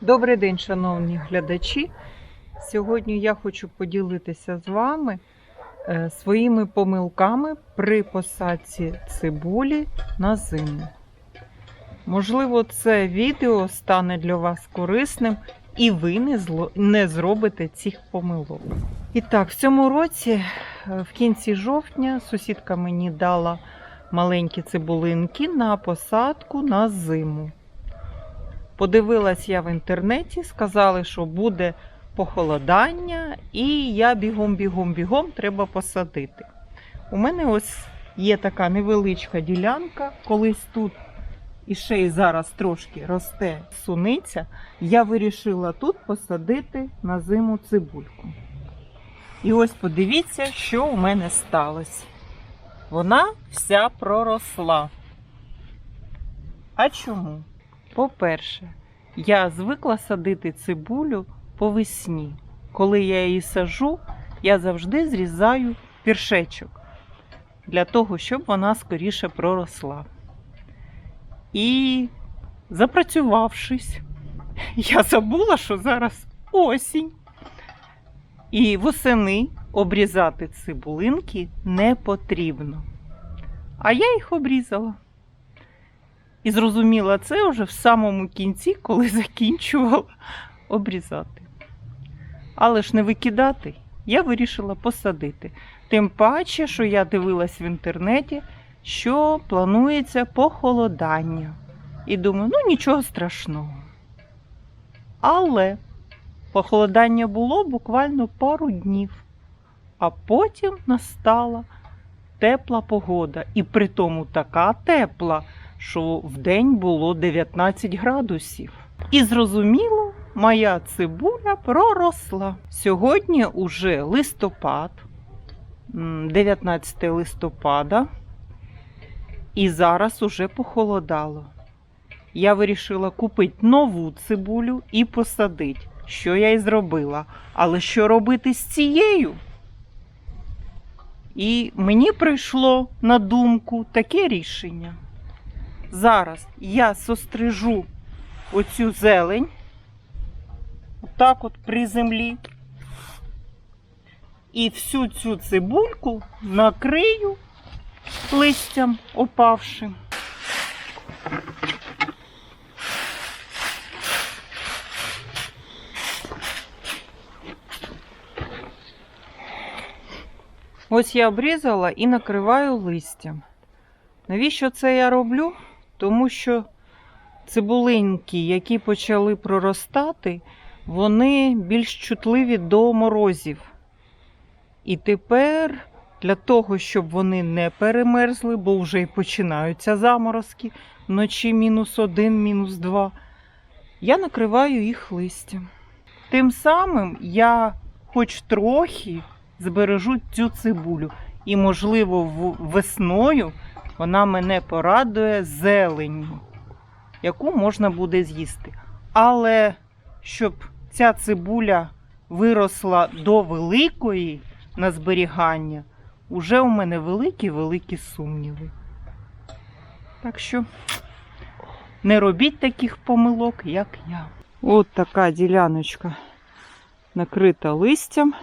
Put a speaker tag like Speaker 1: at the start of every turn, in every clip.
Speaker 1: Добрий день, шановні глядачі. Сьогодні я хочу поділитися з вами е, своїми помилками при посадці цибулі на зиму. Можливо, це відео стане для вас корисним і ви не, зло... не зробите цих помилок. І так, в цьому році, е, в кінці жовтня, сусідка мені дала маленькі цибулинки на посадку на зиму. Подивилась я в інтернеті, сказали, що буде похолодання, і я бігом-бігом-бігом треба посадити. У мене ось є така невеличка ділянка, колись тут і ще й зараз трошки росте суниця. Я вирішила тут посадити на зиму цибульку. І ось подивіться, що у мене сталося. Вона вся проросла. А чому? По-перше, я звикла садити цибулю по весні. Коли я її сажу, я завжди зрізаю піршечок для того, щоб вона скоріше проросла. І запрацювавшись, я забула, що зараз осінь. І восени обрізати цибулинки не потрібно. А я їх обрізала. І зрозуміла це вже в самому кінці, коли закінчувала обрізати. Але ж не викидати, я вирішила посадити. Тим паче, що я дивилась в інтернеті, що планується похолодання. І думаю, ну нічого страшного. Але похолодання було буквально пару днів, а потім настала тепла погода. І при тому така тепла що в день було 19 градусів. І зрозуміло, моя цибуля проросла. Сьогодні уже листопад, 19 листопада, і зараз уже похолодало. Я вирішила купити нову цибулю і посадити, що я й зробила. Але що робити з цією? І мені прийшло на думку таке рішення. Зараз я сострижу оцю зелень, отак от при землі, і всю цю цибульку накрию листям опавшим. Ось я обрізала і накриваю листям. Навіщо це я роблю? Тому що цибулинки, які почали проростати, вони більш чутливі до морозів. І тепер для того, щоб вони не перемерзли, бо вже й починаються заморозки вночі мінус один, мінус два, я накриваю їх листям. Тим самим я хоч трохи збережу цю цибулю. І, можливо, весною вона мене порадує зеленню, яку можна буде з'їсти. Але щоб ця цибуля виросла до великої на зберігання, уже у мене великі-великі сумніви. Так що не робіть таких помилок, як я. От така діляночка накрита листям.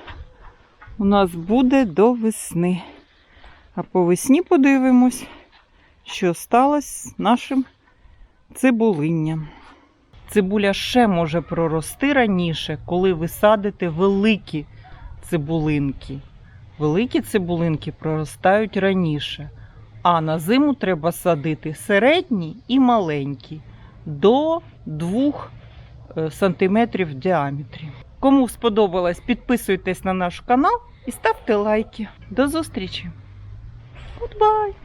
Speaker 1: У нас буде до весни. А по весні подивимось, що сталося з нашим цибулинням. Цибуля ще може прорости раніше, коли ви садите великі цибулинки. Великі цибулинки проростають раніше. А на зиму треба садити середні і маленькі до 2 см в діаметрі. Кому сподобалось, підписуйтесь на наш канал і ставте лайки. До зустрічі! Goodbye!